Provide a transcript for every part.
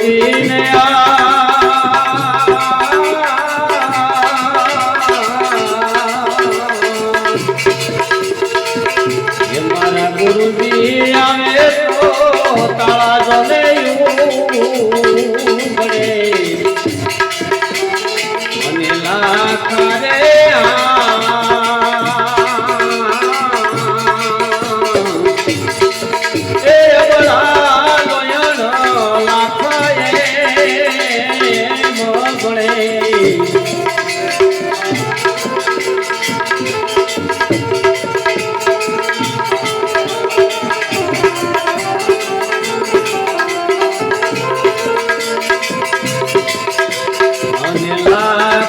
જોઈને ગુરુજી આવે તો તાળા જલે মগড়ে Ah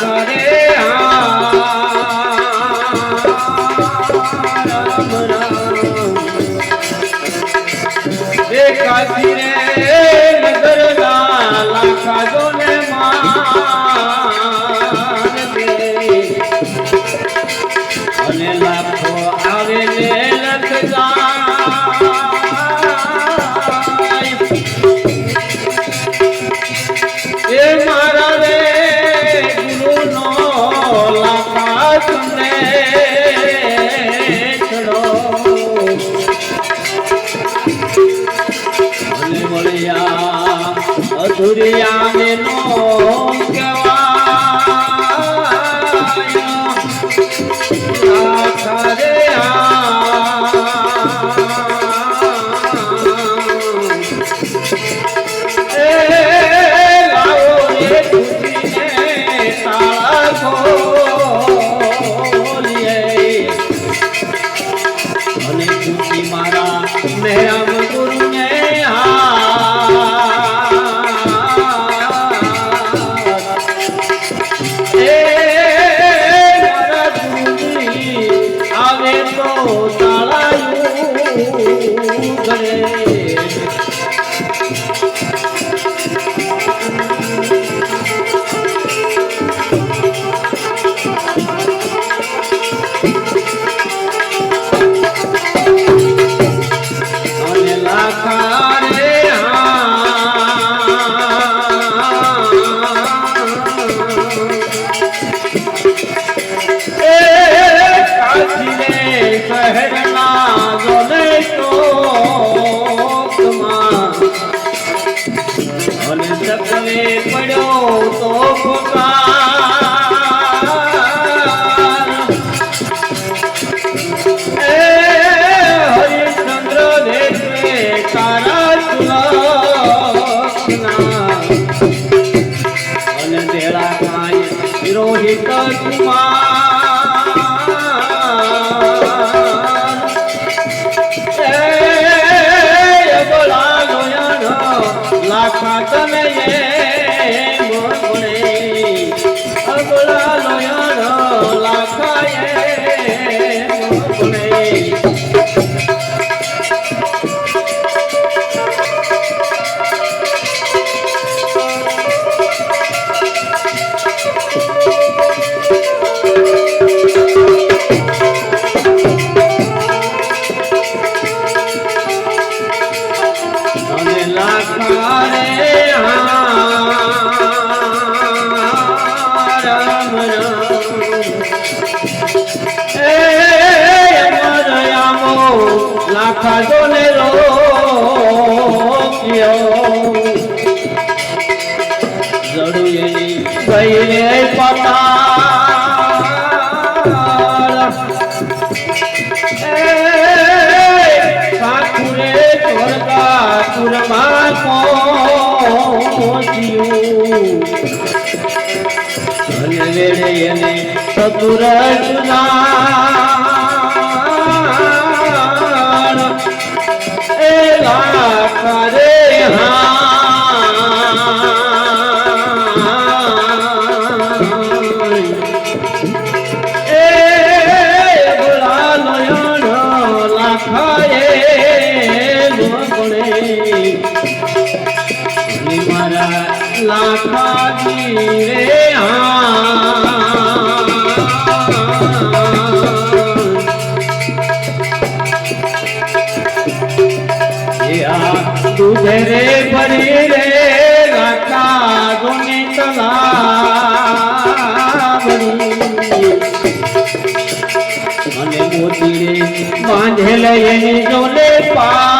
করে મળ્યા. અધુરિયાને નો জন্য 고가 ખાધો ને રોકીએ પતા કાકુરે સ્વર્ગાકુરમાં પહોંચ્યું. અને વાગી રે દુધરે ભરી રે રાખા ગુની તલા અને મોતી બાંધેલ એની જોલે પા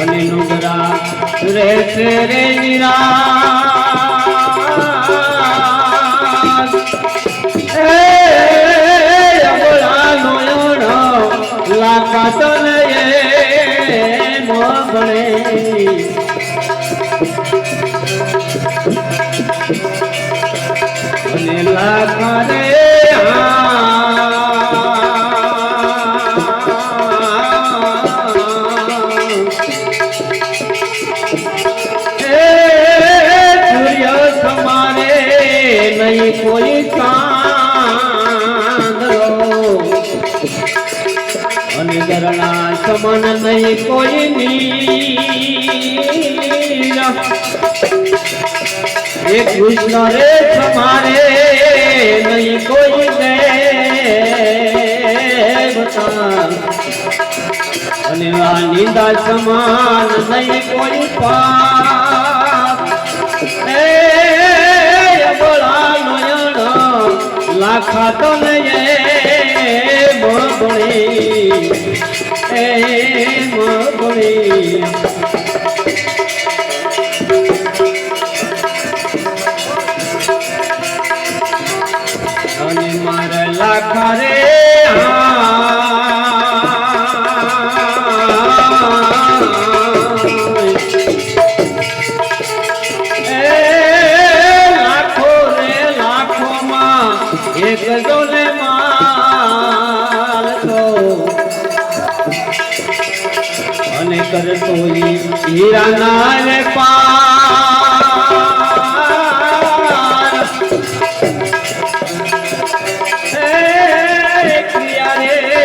અને નુગરા રહેશે રે નિરાશ લાકાત મોગણે અને લાકાત જઈ કોઈ કાંદરો અને ઝરણા સમાન નહીં કોઈ નીર. એક કૃષ્ણ રે તમારે નહીં કોઈ દેવતા. અને આ નિંદા સમાન નહીં કોઈ પા લાખા તો નહીં મગણી એ મગણી અને મારા લાખા રે હીરાના પાર હે ક્રિયા રે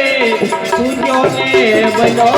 સૂર્યો ને બનો